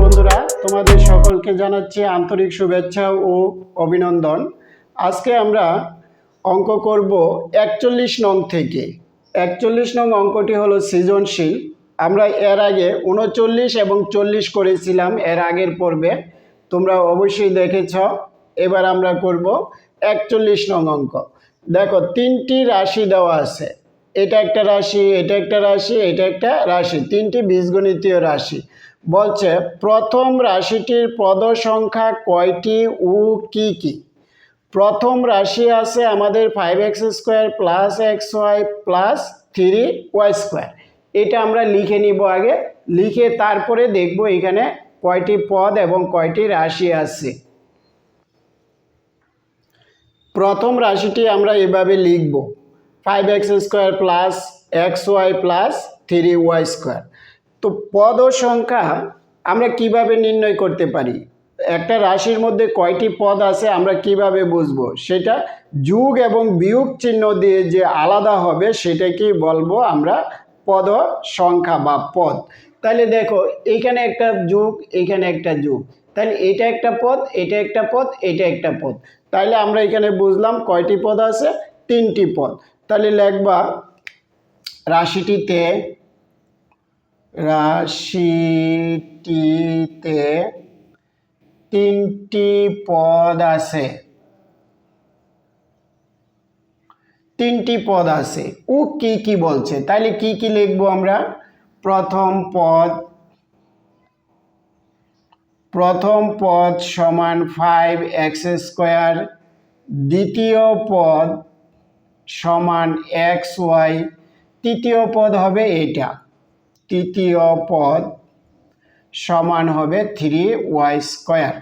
বন্ধুরা, তোমাদের সকলকে জানাচ্ছি আন্তরিক শুভেচ্ছা ও অভিনন্দন। আজকে আমরা অঙ্ক করব একচল্লিশ নং থেকে। একচল্লিশ নং অঙ্কটি হলো সৃজনশীল। আমরা এর আগে উনচল্লিশ এবং চল্লিশ করেছিলাম এর আগের পর্বে। তোমরা অবশ্যই দেখেছ। এবার আমরা করব একচল্লিশ নং অঙ্ক। দেখো, তিনটি রাশি দেওয়া আছে। এটা একটা রাশি, এটা একটা রাশি, এটা একটা রাশি, তিনটি বীজগণিতীয় রাশি। বলছে, প্রথম রাশিটির পদ সংখ্যা কয়টি ও কি কি? প্রথম রাশি আছে আমাদের five x square plus x y plus three y square এটা আমরা লিখে নিব আগে, লিখে তারপরে দেখব এখানে কয়টি পদ এবং কয়টি রাশি আছে। প্রথম রাশিটি আমরা এভাবে লিখব। Five x square plus x y plus three y square তো পদ সংখ্যা আমরা কীভাবে নির্ণয় করতে পারি? একটা রাশির মধ্যে কয়টি পদ আছে আমরা কীভাবে বুঝব? সেটা যুগ এবং বিয়োগ চিহ্ন দিয়ে যে আলাদা হবে সেটাকেই বলব আমরা পদ সংখ্যা বা পদ। তাহলে দেখো এইখানে একটা যুগ এইখানে একটা যুগ। তাহলে এটা একটা পদ, এটা একটা পদ, এটা একটা পদ। তাহলে আমরা এখানে বুঝলাম কয়টি পদ আছে? তিনটি পদ। তাহলে লেখবা রাশিটিতে রাশিটিতে তিনটি পদ আছে। তিনটি পদ আছে। ও কি কি বলছে? তাহলে কি কি লিখব আমরা? প্রথম পদ প্রথম পদ সমান ফাইভ এক্স স্কোয়ার দ্বিতীয় পদ সমান এক্স ওয়াই তৃতীয় পদ হবে এটা। তৃতীয় পদ সমান হবে থ্রি ওয়াই স্কোয়ার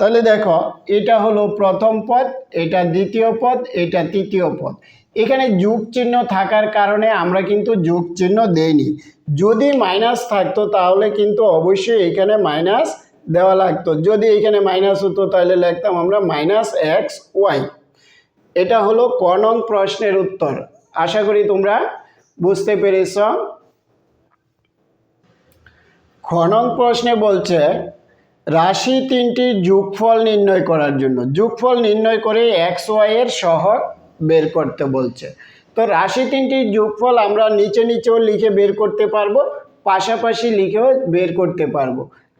তাহলে দেখো, এটা হলো প্রথম পদ, এটা দ্বিতীয় পদ, এটা তৃতীয় পদ। এখানে যুগ চিহ্ন থাকার কারণে আমরা কিন্তু যুগ চিহ্ন দেইনি। যদি মাইনাস থাকতো, তাহলে কিন্তু অবশ্যই এখানে মাইনাস দেওয়া লাগতো। যদি এখানে মাইনাস হতো, তাহলে লিখতাম আমরা মাইনাস এক্স ওয়াই এটা হলো ক নং প্রশ্নের উত্তর। আশা করি তোমরা বুঝতে পেরেছ। খ নং প্রশ্নে বলছে, রাশি তিনটির যোগফল নির্ণয় করার জন্য। যোগফল নির্ণয় করে এক্স ওয়াই এর সহগ বের করতে বলছে। তো রাশি তিনটির যোগফল আমরা নিচে নিচেও লিখে বের করতে পারব, পাশাপাশি লিখেও বের করতে পারব।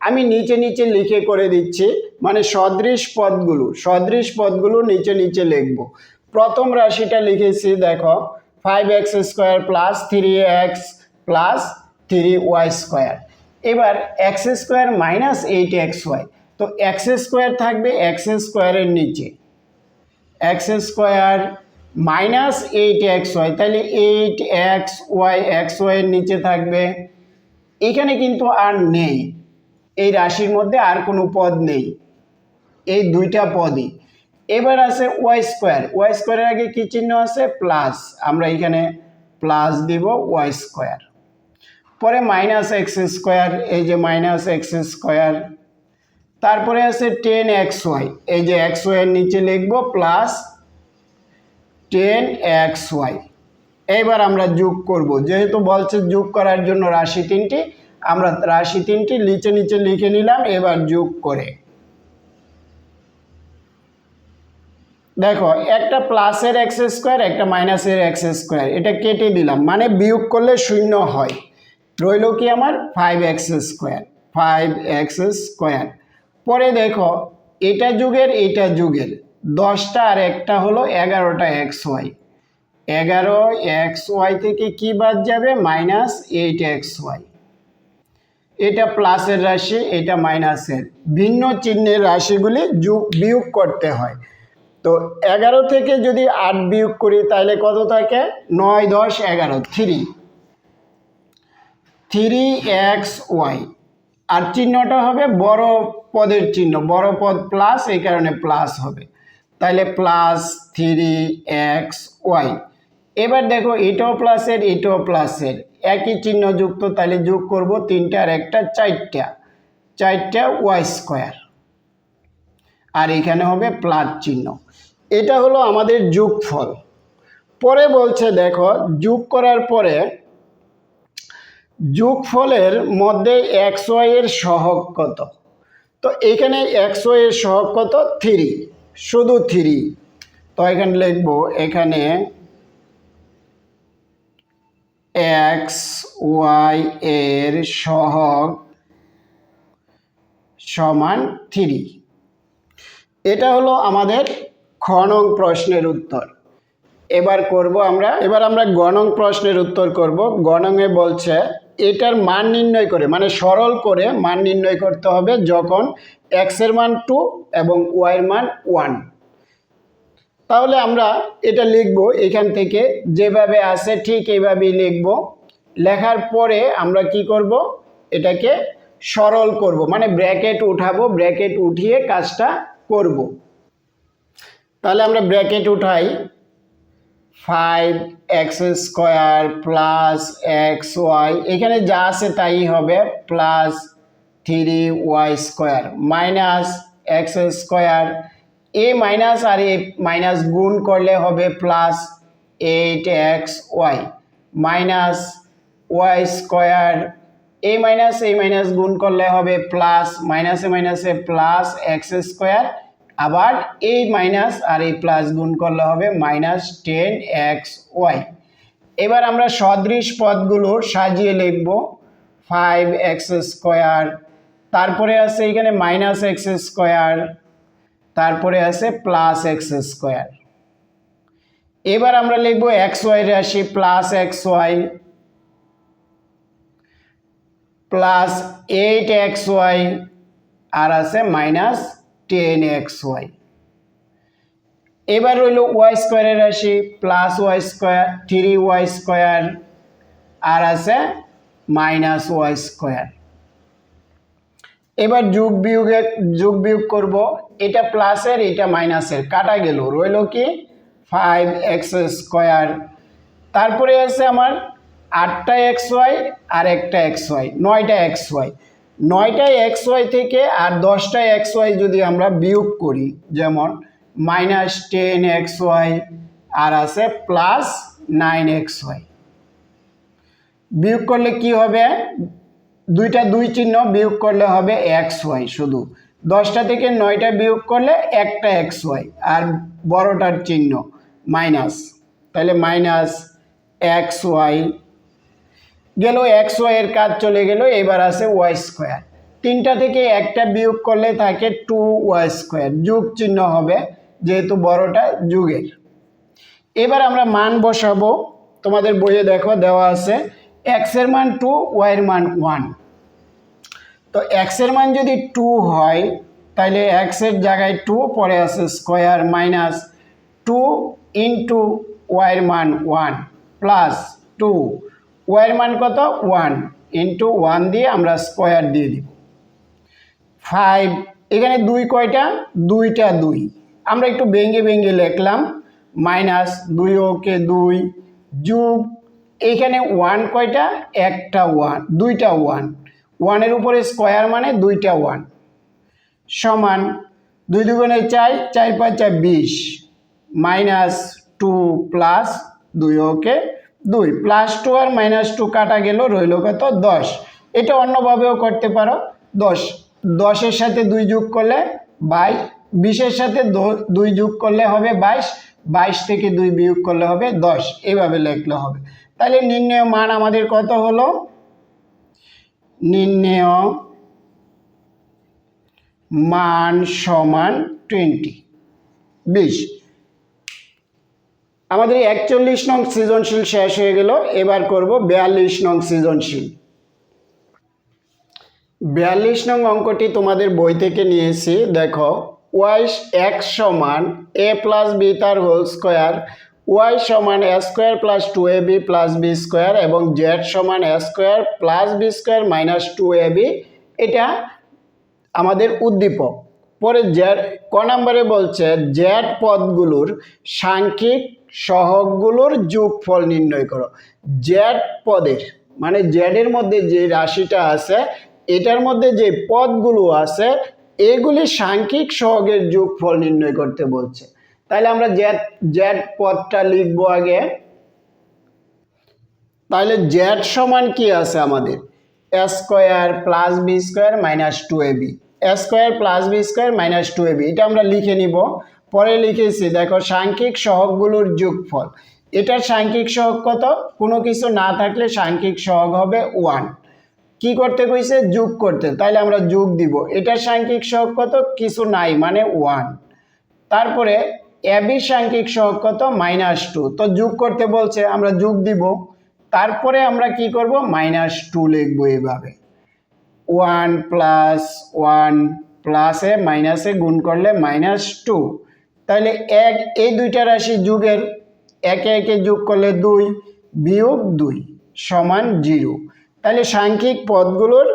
আমি নিচে নিচে লিখে করে দিচ্ছি মানে সদৃশ পদগুলো সদৃশ পদগুলো নিচে নিচে লিখব। প্রথম রাশিটা লিখেছি, দেখো five x square plus three x plus three y square এবার x square minus eight x y তো এক্স স্কোয়ার থাকবে এক্স স্কোয়ারের নিচে। X square minus eight x y তাহলে এইট এক্স ওয়াই এক্স ওয়াইয়ের নিচে থাকবে। এখানে কিন্তু আর নেই। এই রাশির মধ্যে আর কোনো পদ নেই। এই দুইটা পদই। এবার আছে ওয়াই স্কোয়ার। ওয়াই স্কোয়ারের আগে কী চিহ্ন আছে? প্লাস। আমরা এখানে প্লাস দিব ওয়াই স্কোয়ার। পরে মাইনাস এক্স স্কোয়ার, এই যে মাইনাস এক্স স্কোয়ার। তারপরে আছে টেন এক্স ওয়াই। এই যে এক্স ওয়াইয়ের নিচে লিখব প্লাস টেন এক্স ওয়াই। এইবার আমরা যোগ করব। যেহেতু বলছে যোগ করার জন্য রাশি তিনটি আমরা রাশি তিনটি নিচে নিচে লিখে নিলাম, এবার যোগ করে। দেখো, একটা প্লাসের এক্স স্কোয়ার একটা মাইনাসের এক্স স্কোয়ার এটা কেটে দিলাম মানে বিয়োগ করলে শূন্য হয়। রইল কি আমার? Five x square five x square পরে দেখো, এটা যুগের এটা যুগের। দশটা আর একটা হলো এগারোটা এক্স ওয়াই এগারো এক্স ওয়াই থেকে কি বাদ যাবে? মাইনাস এইট এক্স ওয়াই এটা প্লাসের রাশি, এটা মাইনাসের ভিন্ন চিহ্নের রাশিগুলি যোগ বিয়োগ করতে হয়। তো এগারো থেকে যদি আট বিয়োগ করি, তাহলে কত থাকে? নয়, দশ, এগারো। থ্রি থ্রি এক্স ওয়াই আর চিহ্নটা হবে বড় পদের চিহ্ন। বড় পদ প্লাস এই কারণে প্লাস হবে। তাহলে প্লাস থ্রি এক্স ওয়াই এবার দেখো, এটাও প্লাসের এটাও প্লাসের একই চিহ্ন যুক্ত তাহলে যোগ করব তিনটা আর একটা চারটা। চারটা ওয়াই স্কোয়ার। আর এখানে হবে প্লাস চিহ্ন। এটা হলো আমাদের যোগফল। পরে বলছে, দেখো, যোগ করার পরে যোগফলের মধ্যে ওয়াই এর সহগ কত? তো এখানে ওয়াই এর সহগ কত? থ্রি শুধু থ্রি তো এখানে লিখব, এখানে এক্স ওয়াই এর সহগ সমান থ্রি। এটা হলো আমাদের খ নং প্রশ্নের উত্তর। এবার করব আমরা, এবার আমরা গণং প্রশ্নের উত্তর করব। গণংয়ে বলছে, এটার মান নির্ণয় করে মানে সরল করে মান নির্ণয় করতে হবে যখন এক্সের মান টু এবং ওয়াই এর মান ওয়ান তাহলে আমরা এটা লিখব এখান থেকে, যেভাবে আছে ঠিক এইভাবেই লিখব। লেখার পরে আমরা কি করব? এটাকে সরল করব মানে ব্র্যাকেট উঠাবো, ব্র্যাকেট উঠিয়ে কাজটা করব। তাহলে আমরা ব্র্যাকেট উঠাই। Five x square plus x y এখানে যা আছে তাই হবে plus three y square minus x square এ মাইনাস আর এ মাইনাস গুণ করলে হবে plus eight x y minus y square এ মাইনাস এ মাইনাস গুণ করলে হবে প্লাস মাইনাসে মাইনাসে প্লাস এক্স স্কোয়ার আবার এই মাইনাস আর এই প্লাস গুণ করলে হবে মাইনাস টেন এক্স ওয়াই এবার আমরা সদৃশ পদগুলো সাজিয়ে লিখব। ফাইভ এক্স স্কোয়ার তারপরে আছে এখানে মাইনাস এক্স স্কোয়ার তারপরে আছে প্লাস এক্স স্কোয়ার এবার আমরা লিখব এক্স ওয়াই রাশি plus x y plus eight x y আর আছে মাইনাস টেন এক্স ওয়াই এবার রইল ওয়াই স্কোয়ারের রাশি plus y square three y square আর আছে মাইনাস ওয়াই স্কোয়ার এবার যোগ বিয়োগে যোগ বিয়োগ করব। এটা প্লাসের এটা মাইনাসের কাটা গেল। রইল কি? ফাইভ এক্স স্কোয়ার তারপরে আছে আমার আটটা এক্স ওয়াই আর একটা এক্স ওয়াই নয়টা এক্স ওয়াই নয়টা এক্স ওয়াই থেকে আর দশটা এক্স ওয়াই যদি আমরা বিয়োগ করি, যেমন মাইনাস টেন এক্স ওয়াই আর আছে প্লাস নাইন এক্স ওয়াই বিয়োগ করলে কি হবে? দুইটা দুই চিহ্ন বিয়োগ করলে হবে এক্স ওয়াই শুধু। দশটা থেকে নয়টা বিয়োগ করলে একটা এক্স ওয়াই আর বড়টার চিহ্ন মাইনাস। তাহলে মাইনাস এক্স ওয়াই গেল, এক্স ওয়াই এর কাজ চলে গেল, এবার আছে ওয়াই স্কোয়ার। তিনটা থেকে একটা বিয়োগ করলে থাকে টু ওয়াই স্কোয়ার। যুগ চিহ্ন হবে যেহেতু বড়টা যুগের। এবার আমরা মান বসাবো। তোমাদের বইয়ে দেখো, দেওয়া আছে এক্সের মান টু ওয়াইয়ের মান ওয়ান তো এক্সের মান যদি টু হয় তাহলে এক্সের জায়গায় টু পরে আছে স্কোয়ার মাইনাস টু ইন্টু ওয়াইয়ের মান ওয়ান প্লাস টু ওয়াইয়ের মান কত? ওয়ান ইন্টু ওয়ান দিয়ে আমরা স্কোয়ার দিয়ে দিব। ফাইভ এখানে দুই কয়টা? দুইটা দুই। আমরা একটু ভেঙে ভেঙে লিখলাম মাইনাস দুই ওকে দুই, যুগ এখানে ওয়ান কয়টা? একটা ওয়ান দুইটা ওয়ান ওয়ানের উপরে স্কোয়ার মানে দুইটা ওয়ান সমান দুই দুগুণে চাই চার পাঁচ, চার বিশ। মাইনাস টু প্লাস দুই, ওকে? দুই। প্লাস টু আর মাইনাস টু কাটা গেল, রইল কত? দশ। এটা অন্যভাবেও করতে পারো। দশ। দশের সাথে দুই যোগ করলে বাইশ। বিশের সাথে দুই যোগ করলে হবে বাইশ। বাইশ থেকে দুই বিয়োগ করলে হবে দশ। এভাবে লিখলে হবে। তাহলে নির্ণয় মান আমাদের কত হলো? নির্ণয় মান সমান টোয়েন্টি। বিশ। আমাদের একচল্লিশ নং সৃজনশীল শেষ হয়ে গেল, এবার করব বিয়াল্লিশ নং সৃজনশীল। বিয়াল্লিশ নং অঙ্কটি তোমাদের বই থেকে নিয়েছি, দেখো ওয়াই এক্স সমান এ প্লাস বি তার হোল স্কোয়ার ওয়াই সমান A square plus two A B plus B square এবং জেড সমান A square plus B square minus two A B, এটা আমাদের উদ্দীপক। পরে জেড, ক নম্বরে বলছে জেড পদগুলোর সাংখ্যিক সহগগুলোর যোগফল নির্ণয় করো। জেড পদের মানে জেডের মধ্যে যে রাশিটা আছে, এটার মধ্যে যে পদগুলো আছে, এগুলি সাংখ্যিক সহগের যোগফল নির্ণয় করতে বলছে। তাহলে আমরা জেড জেড পদটা লিখব আগে। তাহলে জেড সমান কি আছে আমাদের? Square plus B square minus two A B square plus B square minus two A B এটা আমরা লিখে নিব। পরে লিখেছি, দেখো, সাংখ্যিক সহগগুলোর যোগফল। এটার সাংখ্যিক সহগ কত? কোনো কিছু না থাকলে সাংখ্যিক সহগ হবে ওয়ান কি করতে কইছে? যোগ করতে। তাইলে আমরা যোগ দিব। এটার সাংখ্যিক সহগ কত? কিছু নাই মানে ওয়ান তারপরে এবি সাংখ্যিক সহগ কত? মাইনাস টু তো যোগ করতে বলছে, আমরা যোগ দিব। তারপরে আমরা কি করব? মাইনাস টু লিখব এইভাবে। ওয়ান প্লাস ওয়ান প্লাসে মাইনাসে গুণ করলে মাইনাস টু তাহলে এক, এই দুইটা রাশি যুগের একে একে যোগ করলে দুই, বিয়োগ দুই সমান জিরো। তাহলে সাংখ্যিক পদগুলোর,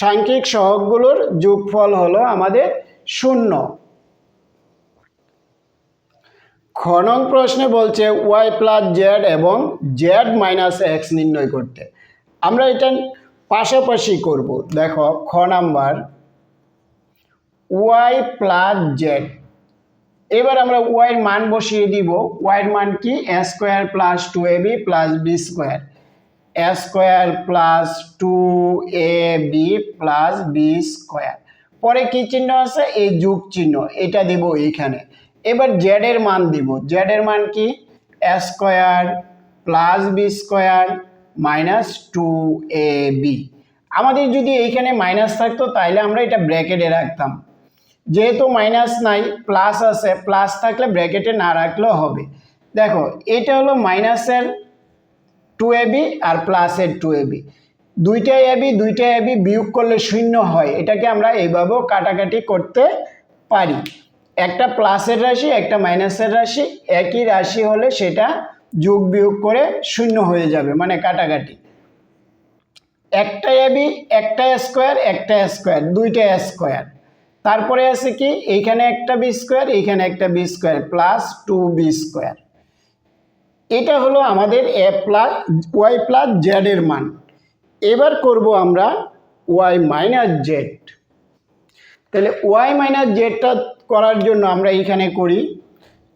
সাংখ্যিক সহগগুলোর যোগফল হলো আমাদের শূন্য। খ নং প্রশ্নে বলছে ওয়াই প্লাস জেড এবং জেড মাইনাস এক্স নির্ণয় করতে। আমরা এটা পাশাপাশি করব। দেখো, খ নাম্বার, ওয়াই প্লাস জেড। এবার আমরা ওয়াইয়ের মান বসিয়ে দিব। ওয়াইয়ের মান কি? A square plus two A B plus B square. A square plus two A B plus B square. পরে কি চিহ্ন আছে? এই যুগ চিহ্ন। এটা দিব এইখানে। এবার জেডের মান দিব। জেডের মান কি? Square plus B square minus two A B আমাদের যদি এইখানে মাইনাস থাকতো তাহলে আমরা এটা ব্র্যাকেটে রাখতাম। যেহেতু মাইনাস নাই প্লাস আছে প্লাস থাকলে ব্র্যাকেটে না রাখলেও হবে। দেখো, এটা হলো মাইনাসের টু এ বি আর প্লাসের টু এ বি দুইটা এবি দুইটা এবি বিয়োগ করলে শূন্য হয়। এটাকে আমরা এইভাবেও কাটাকাটি করতে পারি। একটা প্লাসের রাশি, একটা মাইনাসের রাশি, একই রাশি হলে সেটা যোগ বিয়োগ করে শূন্য হয়ে যাবে মানে কাটাকাটি। একটা এবি একটা স্কোয়ার একটা স্কোয়ার দুইটা স্কোয়ার তারপরে আছে কি? এইখানে একটা বি স্কোয়ার এইখানে একটা B square plus two B square এটা হলো আমাদের এ প্লাস ওয়াই প্লাস জেডের মান। এবার করব আমরা ওয়াই মাইনাস জেড তাহলে ওয়াই মাইনাস জেডটা করার জন্য আমরা এইখানে করি।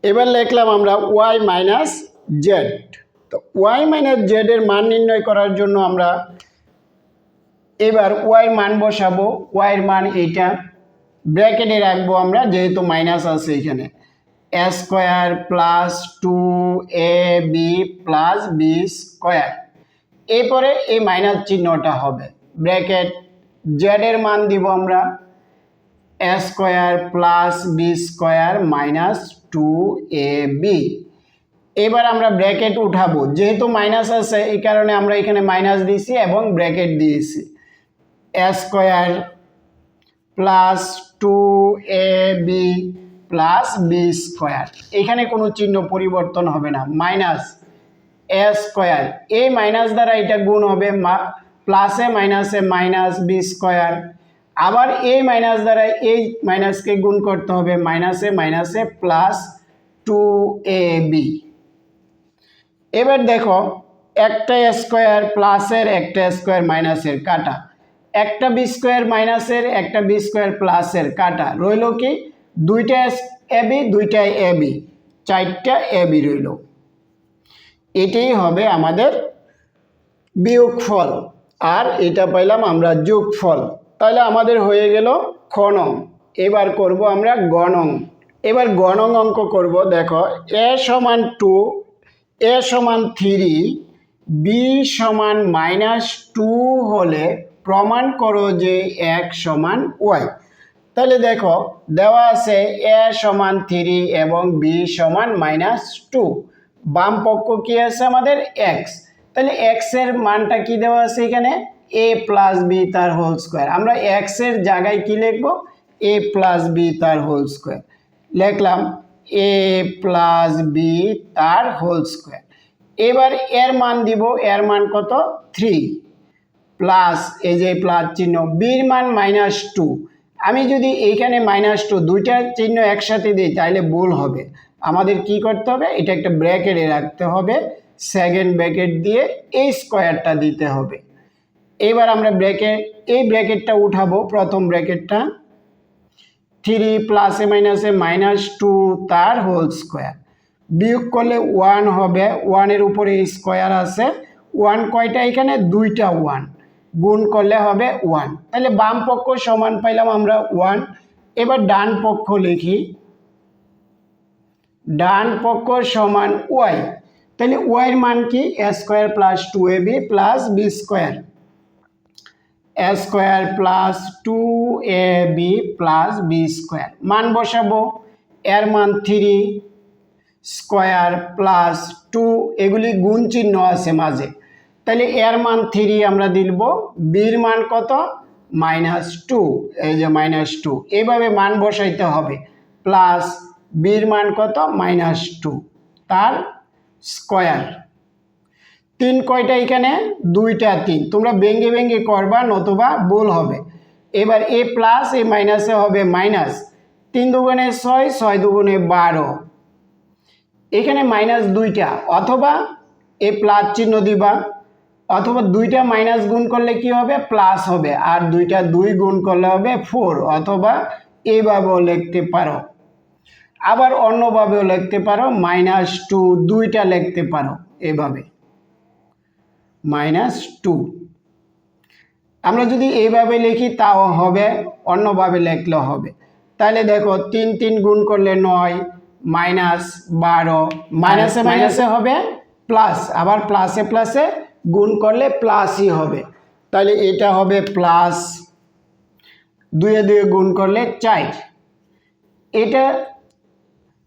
এবার লিখলাম আমরা ওয়াই মাইনাস জেড তো ওয়াই মাইনাস জেডের মান নির্ণয় করার জন্য আমরা এবার ওয়াই মান বসাবো। ওয়াইয়ের মান এইটা। ব্র্যাকেটে রাখব আমরা, যেহেতু মাইনাস আছে এখানে। Square plus two A B plus B square এরপরে এই মাইনাস চিহ্নটা হবে। ব্র্যাকেট জেডের মান দিব আমরা। A square plus B square minus two A B. এবার আমরা ব্র্যাকেট উঠাবো। যেহেতু মাইনাস আছে, এই কারণে আমরা এখানে মাইনাস দিয়েছি এবং ব্র্যাকেট দিয়েছি। A square plus two A B plus B square. এখানে কোনো চিহ্ন পরিবর্তন হবে না। Minus A square. এই মাইনাস দ্বারা এটা গুণ হবে প্লাসে মাইনাসে মাইনাস বি স্কোয়ার। আবার এই মাইনাস দ্বারা এই মাইনাসকে গুণ করতে হবে মাইনাসে মাইনাসে প্লাস টু এ বি এবার দেখো, একটা স্কোয়ার প্লাসের একটা স্কোয়ার মাইনাসের কাটা। একটা বি স্কোয়ার মাইনাসের একটা বি স্কোয়ার প্লাসের কাটা। রইল কি? দুইটা এবি দুইটা এবি চারটা এবি রইল। এটাই হবে আমাদের বিয়োগফল। আর এটা পাইলাম আমরা যোগফল। তাহলে আমাদের হয়ে গেল খনং এবার করব আমরা গণং। এবার গণং অঙ্ক করব, দেখো, এ সমান টু, এ সমান থ্রি, বি সমান মাইনাস টু হলে প্রমাণ করো যে এক সমান ওয়াই। তাহলে দেখো, দেওয়া আছে এ সমান থ্রি এবং বি সমান মাইনাস টু। বাম পক্ষ কী আছে আমাদের? এক্স। তাহলে এক্সের মানটা কি দেওয়া আছে এখানে? এ প্লাস বি তার হোল স্কোয়ার আমরা এক্সের জায়গায় কি লিখব? এ প্লাস বি তার হোল স্কোয়ার লিখলাম এ প্লাস বি তার হোল স্কোয়ার এবার এর মান দিব, এর মান কত? থ্রি প্লাস এই যে প্লাস চিহ্ন বির মান মাইনাস টু আমি যদি এইখানে মাইনাস টু দুইটা চিহ্ন একসাথে দিই তাহলে ভুল হবে। আমাদের কি করতে হবে? এটা একটা ব্র্যাকেটে রাখতে হবে। সেকেন্ড ব্র্যাকেট দিয়ে এই স্কোয়ারটা দিতে হবে। এবার আমরা ব্র্যাকেট এই ব্র্যাকেটটা উঠাবো, প্রথম ব্র্যাকেটটা থ্রি প্লাসে মাইনাসে মাইনাস টু তার হোল স্কোয়ার বিয়োগ করলে ওয়ান হবে ওয়ানের উপরে স্কোয়ার আছে। ওয়ান কয়টা? এখানে দুইটা ওয়ান গুণ করলে হবে ওয়ান তাহলে বাম পক্ষ সমান পাইলাম আমরা ওয়ান এবার ডান পক্ষ লিখি। ডান পক্ষ সমান ওয়াই তাহলে ওয়াইয়ের মান কি? A square plus two A B plus B square A square plus two A B plus B square মান বসাবো। এর মান থ্রি স্কোয়ার প্লাস টু এগুলি গুণ চিহ্ন আছে মাঝে। তাহলে এর মান থ্রি আমরা দিলব। বির মান কত? মাইনাস টু এই যে মাইনাস টু এইভাবে মান বসাইতে হবে। প্লাস বির মান কত? মাইনাস টু তার স্কোয়ার তিন কয়টা এখানে? দুইটা তিন। তোমরা ভেঙ্গে ভেঙ্গে করবা, নতুবা ভুল হবে। এবার এ প্লাস এ মাইনাসে হবে মাইনাস তিন দুগুণে ছয় ছয় দুগুণে বারো। এখানে মাইনাস দুইটা। অথবা এ প্লাস চিহ্ন দিবা। অথবা দুইটা মাইনাস গুণ করলে কি হবে? প্লাস হবে। আর দুইটা দুই গুণ করলে হবে ফোর অথবা এইভাবেও লিখতে পারো। আবার অন্যভাবেও লিখতে পারো। মাইনাস টু দুইটা লিখতে পারো। এভাবে। মাইনাস টু আমরা যদি এইভাবে লিখি, তাও হবে, অন্যভাবে লিখলেও হবে। তাহলে দেখো, তিন তিন গুণ করলে নয় মাইনাস বারো। মাইনাসে মাইনাসে হবে প্লাস আবার প্লাসে প্লাসে গুণ করলে প্লাসই হবে। তাহলে এটা হবে প্লাস দুয়ে দুয়ে গুণ করলে চার। এটা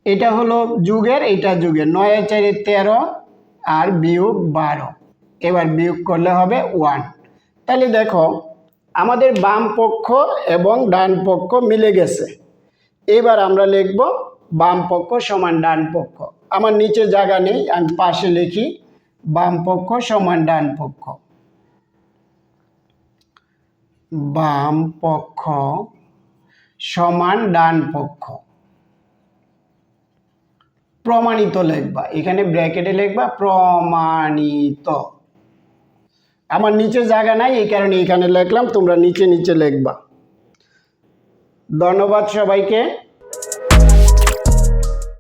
এটা হলো যুগের, এটা যুগের। নয়, চারে তেরো আর বিয়োগ বারো। এবার বিয়োগ করলে হবে ওয়ান তাহলে দেখো, আমাদের বাম পক্ষ এবং ডান পক্ষ মিলে গেছে। এবার আমরা লিখব বাম পক্ষ সমান ডান পক্ষ। আমার নিচে জায়গা নেই, আমি পাশে লিখি, বাম পক্ষ সমান ডান পক্ষ। বাম পক্ষ সমান ডান পক্ষ। প্রমাণিত লিখবা, এখানে ব্র্যাকেটে লিখবা প্রমাণিত। আমার নিচে জায়গা নাই এই কারণে এখানে লিখলাম তোমরা নিচে নিচে লিখবা। ধন্যবাদ সবাইকে।